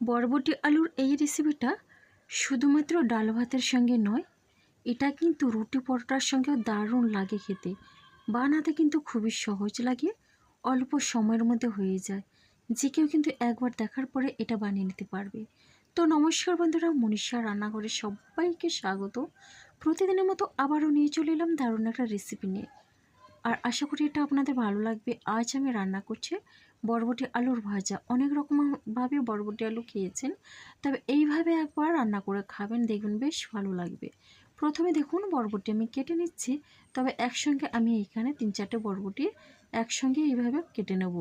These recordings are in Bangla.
বরবটি আলুর এই রেসিপিটা শুধুমাত্র ডাল ভাতের সঙ্গে নয়, এটা কিন্তু রুটি পরোটার সঙ্গেও দারুণ লাগে খেতে। বানাতে কিন্তু খুবই সহজ লাগে, অল্প সময়ের মধ্যে হয়ে যায়। যে কেউ কিন্তু একবার দেখার পরে এটা বানিয়ে নিতে পারবে। তো নমস্কার বন্ধুরা, মনীষা রান্নাঘরে সবাইকে স্বাগত। প্রতিদিনের মতো আবারও নিয়ে চলে এলাম দারুণ একটা রেসিপি নিয়ে। আর আশা করি এটা আপনাদের ভালো লাগবে। আজ আমি রান্না করছি বরবটি আলুর ভাজা। অনেক রকমভাবে বরবটি আলু খেয়েছেন। তবে এইভাবে একবার রান্না করে খাবেন, দেখবেন বেশ ভালো লাগবে। প্রথমে দেখুন বরবটি আমি কেটে নিচ্ছি। তবে একসঙ্গে আমি এখানে তিন চারটে বরবটি একসঙ্গে এইভাবে কেটে নেব।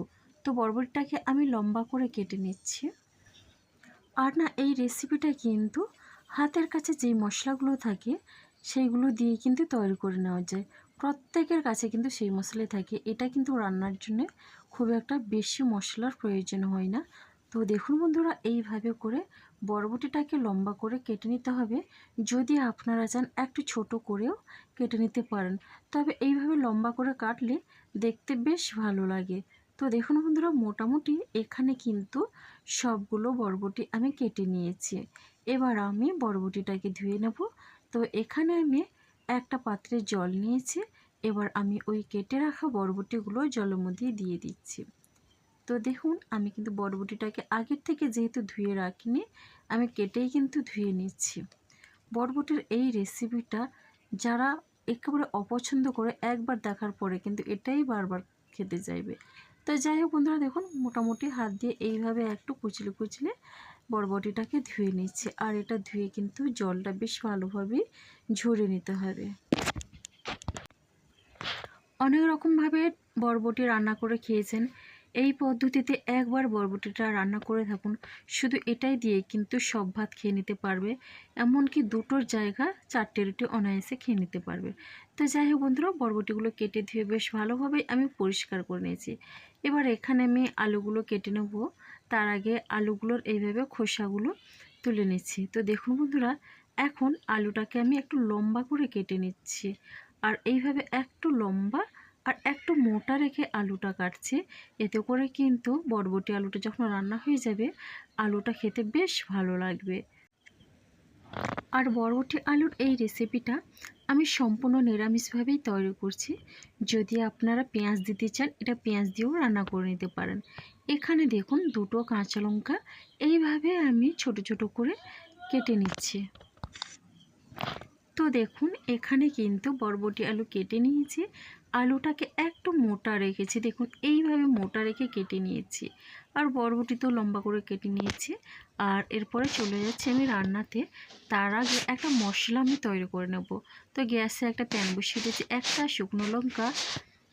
তো বরবটিটাকে আমি লম্বা করে কেটে নিচ্ছি। আর না, এই রেসিপিটা কিন্তু হাতের কাছে যেই মশলাগুলো থাকে, সেইগুলো দিয়ে কিন্তু তৈরি করে নেওয়া যায়। প্রত্যেকের কাছে কিন্তু সেই মশলাই থাকে। এটা কিন্তু রান্নার জন্য খুব একটা বেশি মশলার প্রয়োজন হয় না। তো দেখুন বন্ধুরা, এইভাবে করে বরবটিটাকে লম্বা করে কেটে নিতে হবে। যদি আপনারা চান একটু ছোট করেও কেটে নিতে পারেন, তবে এইভাবে লম্বা করে কাটলে দেখতে বেশ ভালো লাগে। তো দেখুন বন্ধুরা, মোটামুটি এখানে কিন্তু সবগুলো বরবটি আমি কেটে নিয়েছি। এবার আমি বরবটিটাকে ধুয়ে নেব। তো এখানে আমি একটা পাত্রে জল নিয়েছি। এবার আমি ওই কেটে রাখা বরবটিগুলো জলের মধ্যে দিয়ে দিচ্ছি। তো দেখুন, আমি কিন্তু বরবটিটাকে আগের থেকে যেহেতু ধুয়ে রাখিনি, আমি কেটেই কিন্তু ধুয়ে নিচ্ছি। বরবটির এই রেসিপিটা যারা একেবারে অপছন্দ করে একবার দেখার পরে কিন্তু এটাই বারবার খেতে চাইবে। তো যাই হোক বন্ধুরা, দেখুন, মোটামুটি হাত দিয়ে এইভাবে একটু কুচলে কুচলে বরবটিটাকে ধুয়ে নিচ্ছে। আর এটা ধুয়ে কিন্তু জলটা বেশ ভালোভাবে ঝরে নিতে হবে। অনেক রকমভাবে বরবটি রান্না করে খেয়েছেন। এই পদ্ধতিতে একবার বরবটিটা রান্না করে থাকুন। শুধু এটাই দিয়ে কিন্তু সব ভাত খেয়ে নিতে পারবে। এমনকি দুটোর জায়গা চারটে রুটি অনায়াসে খেয়ে নিতে পারবে। তো যাই হোক বন্ধুরা, বরবটিগুলো কেটে ধুয়ে বেশ ভালোভাবে আমি পরিষ্কার করে নিয়েছি। এবার এখানে আমি আলুগুলো কেটে নেব। তার আগে আলুগুলোর এইভাবে খোসাগুলো তুলে নিচ্ছি। তো দেখুন বন্ধুরা, এখন আলুটাকে আমি একটু লম্বা করে কেটে নিচ্ছি। আর এইভাবে একটু লম্বা আর একটু মোটা রেখে আলুটা কাটছি। এতে করে কিন্তু বরবটি আলুটা যখন রান্না হয়ে যাবে, আলুটা খেতে বেশ ভালো লাগবে। আর বরবটি আলুর এই রেসিপিটা আমি সম্পূর্ণ নিরামিষভাবেই তৈরি করছি। যদি আপনারা পেঁয়াজ দিতে চান, এটা পেঁয়াজ দিয়েও রান্না করে নিতে পারেন। এখানে দেখুন দুটো কাঁচা লঙ্কা, এইভাবে আমি ছোট ছোট করে কেটে নিচ্ছি। তো দেখুন, এখানে কিন্তু বরবটি আলু কেটে নিয়েছি। আলুটাকে একটু মোটা রেখেছি। দেখুন, এইভাবে মোটা রেখে কেটে নিয়েছি। আর বরবটি তো লম্বা করে কেটে নিয়েছি। আর এরপরে চলে যাচ্ছি আমি রান্নাতে। তার আগে একটা মশলা আমি তৈরি করে নেব। তো গ্যাসে একটা প্যান বসিয়ে দিয়েছি। একটা শুকনো লঙ্কা,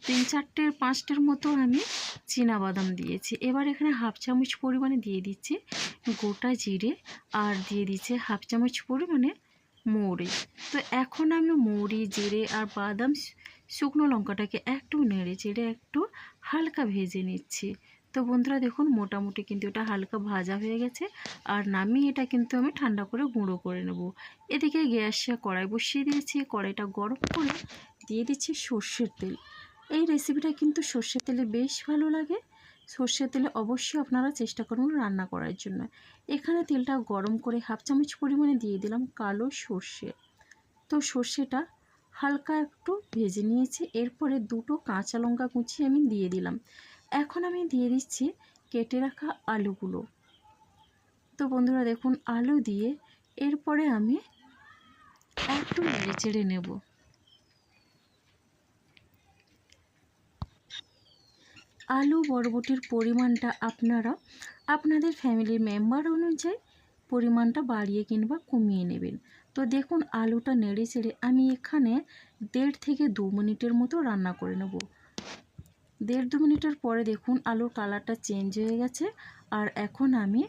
তিন চারটের পাঁচটার মতো আমি বাদাম দিয়েছি। এবার এখানে হাফ চামচ পরিমাণে দিয়ে দিচ্ছি গোটা জিরে। আর দিয়ে দিচ্ছে হাফ চামচ পরিমাণে মৌরি। তো এখন আমি মৌরি, জিরে আর বাদাম শুকনো লঙ্কাটাকে একটু নেড়ে চেড়ে একটু হালকা ভেজে নিচ্ছি। তো বন্ধুরা দেখুন, মোটামুটি কিন্তু এটা হালকা ভাজা হয়ে গেছে আর নামিয়ে এটা কিন্তু আমি ঠান্ডা করে গুঁড়ো করে নেব। এদিকে গ্যাসে কড়াই বসিয়ে দিয়েছি, কড়াইটা গরম করে দিয়ে দিচ্ছি সর্ষের তেল। এই রেসিপিটা কিন্তু সর্ষের তেলে বেশ ভালো লাগে। সর্ষের তেলে অবশ্যই আপনারা চেষ্টা করুন রান্না করার জন্য। এখানে তেলটা গরম করে হাফ চামচ পরিমাণে দিয়ে দিলাম কালো সর্ষে। তো সর্ষেটা হালকা একটু ভেজে নিয়েছি, এরপরে দুটো কাঁচা লঙ্কা কুচিয়ে আমি দিয়ে দিলাম। এখন আমি দিয়ে দিচ্ছি কেটে রাখা আলুগুলো। তো বন্ধুরা দেখুন, আলু দিয়ে এরপরে আমি একটু নেড়ে চেড়ে নেব। আলু বরবটির পরিমাণটা আপনারা আপনাদের ফ্যামিলির মেম্বার অনুযায়ী পরিমাণটা বাড়িয়ে কিংবা কমিয়ে নেবেন। তো দেখুন, আলুটা নেড়ে চেড়ে আমি এখানে দেড় থেকে দু মিনিটের মতো রান্না করে নেব। দেড় দু মিনিটের পরে দেখুন, আলুর কালারটা চেঞ্জ হয়ে গেছে আর এখন আমি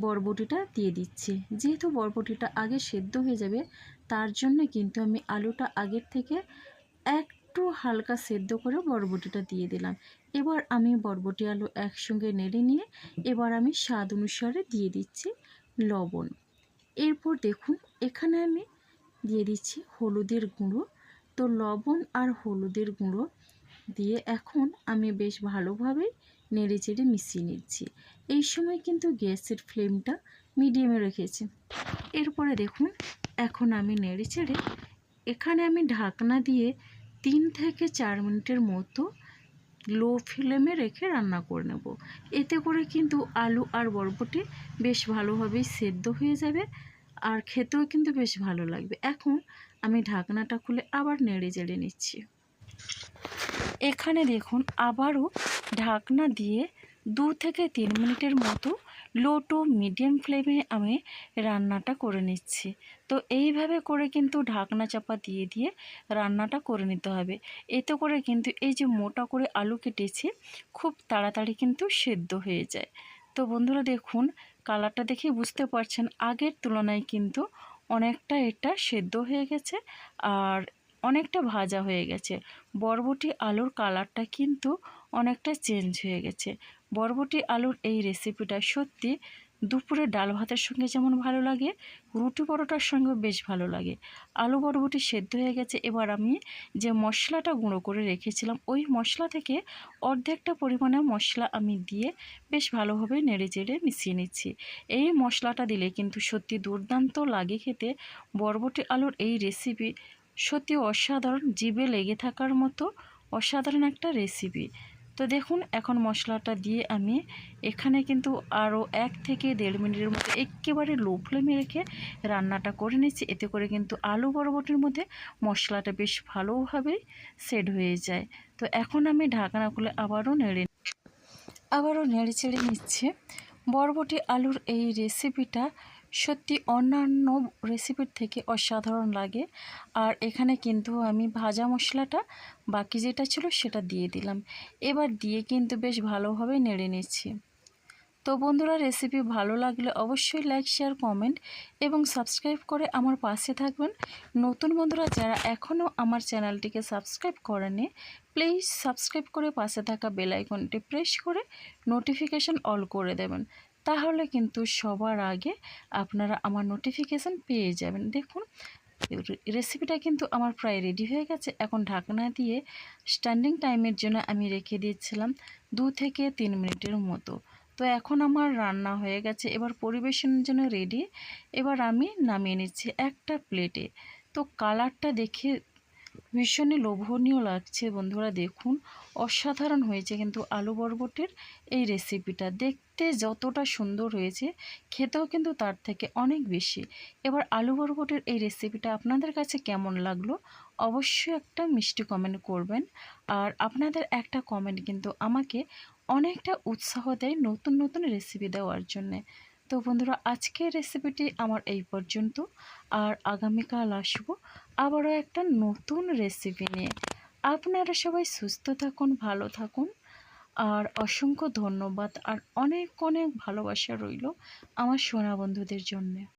বরবটিটা দিয়ে দিচ্ছি। যেহেতু বরবটিটা আগে সেদ্ধ হয়ে যাবে, তার জন্য কিন্তু আমি আলুটা আগের থেকে একটু হালকা সেদ্ধ করে বরবটিটা দিয়ে দিলাম। এবার আমি বরবটি আলু একসঙ্গে নেড়ে নিয়ে এবার আমি স্বাদ অনুসারে দিয়ে দিচ্ছি লবণ। এরপর দেখুন, এখানে আমি দিয়ে দিচ্ছি হলুদের গুঁড়ো। তো লবণ আর হলুদের গুঁড়ো দিয়ে এখন আমি বেশ ভালোভাবেই নেড়ে চেড়ে মিশিয়ে নিচ্ছি। এই সময় কিন্তু গ্যাসের ফ্লেমটা মিডিয়ামে রেখেছি। এরপরে দেখুন, এখন আমি নেড়ে চেড়ে এখানে আমি ঢাকনা দিয়ে তিন থেকে চার মিনিটের মতো লো ফ্লেমে রেখে রান্না করে নেব। এতে করে কিন্তু আলু আর বরবটি বেশ ভালোভাবেই সেদ্ধ হয়ে যাবে আর খেতেও কিন্তু বেশ ভালো লাগবে। এখন আমি ঢাকনাটা খুলে আবার নেড়ে চেড়ে নিচ্ছি। এখানে দেখুন, আবারও ঢাকনা দিয়ে দু থেকে তিন মিনিটের মতো লো টু মিডিয়াম ফ্লেমে আমি রান্নাটা করে নিচ্ছি। তো এইভাবে করে কিন্তু ঢাকনা চাপা দিয়ে দিয়ে রান্নাটা করে নিতে হবে। এতে করে কিন্তু এই যে মোটা করে আলু কেটেছি, খুব তাড়াতাড়ি কিন্তু সেদ্ধ হয়ে যায়। তো বন্ধুরা দেখুন, কালারটা দেখে বুঝতে পারছেন, আগের তুলনায় কিন্তু অনেকটা এটা সেদ্ধ হয়ে গেছে আর অনেকটা ভাজা হয়ে গেছে। বরবটি আলুর কালারটা কিন্তু অনেকটা চেঞ্জ হয়ে গেছে। বরবটি আলুর এই রেসিপিটা সত্যি দুপুরে ডাল ভাতের সঙ্গে যেমন ভালো লাগে, রুটি পরোটার সঙ্গেও বেশ ভালো লাগে। আলু বরবটি সেদ্ধ হয়ে গেছে, এবার আমি যে মশলাটা গুঁড়ো করে রেখেছিলাম, ওই মশলা থেকে অর্ধেকটা পরিমাণে মশলা আমি দিয়ে বেশ ভালোভাবে নেড়ে চেড়ে মিশিয়ে নিচ্ছি। এই মশলাটা দিলে কিন্তু সত্যি দুর্দান্ত লাগে খেতে। বরবটি আলুর এই রেসিপি সত্যি অসাধারণ, জিভে লেগে থাকার মতো অসাধারণ একটা রেসিপি তো দেখুন, এখন মশলাটা দিয়ে আমি এখানে কিন্তু আরও এক থেকে দেড় মিনিটের মধ্যে একেবারে লো ফ্লেমে রেখে রান্নাটা করে নিচ্ছি। এতে করে কিন্তু আলু বরবটির মধ্যে মশলাটা বেশ ভালোভাবেই সেট হয়ে যায়। তো এখন আমি ঢাকনা খুলে আবারও নেড়ে আবারও নেড়ে চেড়ে নিচ্ছে। বরবটি আলুর এই রেসিপিটা সত্যি অন্যান্য রেসিপির থেকে অসাধারণ লাগে। আর এখানে কিন্তু আমি ভাজা মশলাটা, বাকি যেটা ছিল সেটা দিয়ে দিলাম। এবার দিয়ে কিন্তু বেশ ভালোভাবে নেড়ে নিচ্ছি। তো বন্ধুরা রেসিপি ভালো লাগলে অবশ্যই লাইক শেয়ার কমেন্ট এবং সাবস্ক্রাইব করে আমার পাশে থাকবেন। নতুন বন্ধুরা, যারা এখনও আমার চ্যানেলটিকে সাবস্ক্রাইব করেনি প্লিজ সাবস্ক্রাইব করে পাশে থাকা বেল আইকনটি প্রেস করে নোটিফিকেশান অল করে দেবেন। তাহলে কিন্তু সবার আগে আপনারা আমার নোটিফিকেশান পেয়ে যাবেন। দেখুন রেসিপিটা কিন্তু আমার প্রায় রেডি হয়ে গেছে। এখন ঢাকনা দিয়ে স্ট্যান্ডিং টাইমের জন্য আমি রেখে দিয়েছিলাম দু থেকে তিন মিনিটের মতো। তো এখন আমার রান্না হয়ে গেছে। এবার পরিবেশনের জন্য রেডি এবার আমি নামিয়ে নিচ্ছি একটা প্লেটে তো কালারটা দেখে ভীষণই লোভনীয় লাগছে বন্ধুরা, দেখুন। অসাধারণ হয়েছে কিন্তু আলু বরবটির এই রেসিপিটা দেখতে যতটা সুন্দর হয়েছে, খেতেও কিন্তু তার থেকে অনেক বেশি। এবার আলু বরবটির এই রেসিপিটা আপনাদের কাছে কেমন লাগল অবশ্যই একটা মিষ্টি কমেন্ট করবেন। আর আপনাদের একটা কমেন্ট কিন্তু আমাকে অনেকটা উৎসাহ দেয় নতুন নতুন রেসিপি দেওয়ার জন্যে। তো বন্ধুরা, আজকের রেসিপিটি আমার এই পর্যন্ত। আর আগামীকাল আসব আবারও একটা নতুন রেসিপি নিয়ে। আপনারা সবাই সুস্থ থাকুন, ভালো থাকুন। আর অসংখ্য ধন্যবাদ। আর অনেক অনেক ভালোবাসা রইল আমার সোনা বন্ধুদের জন্যে।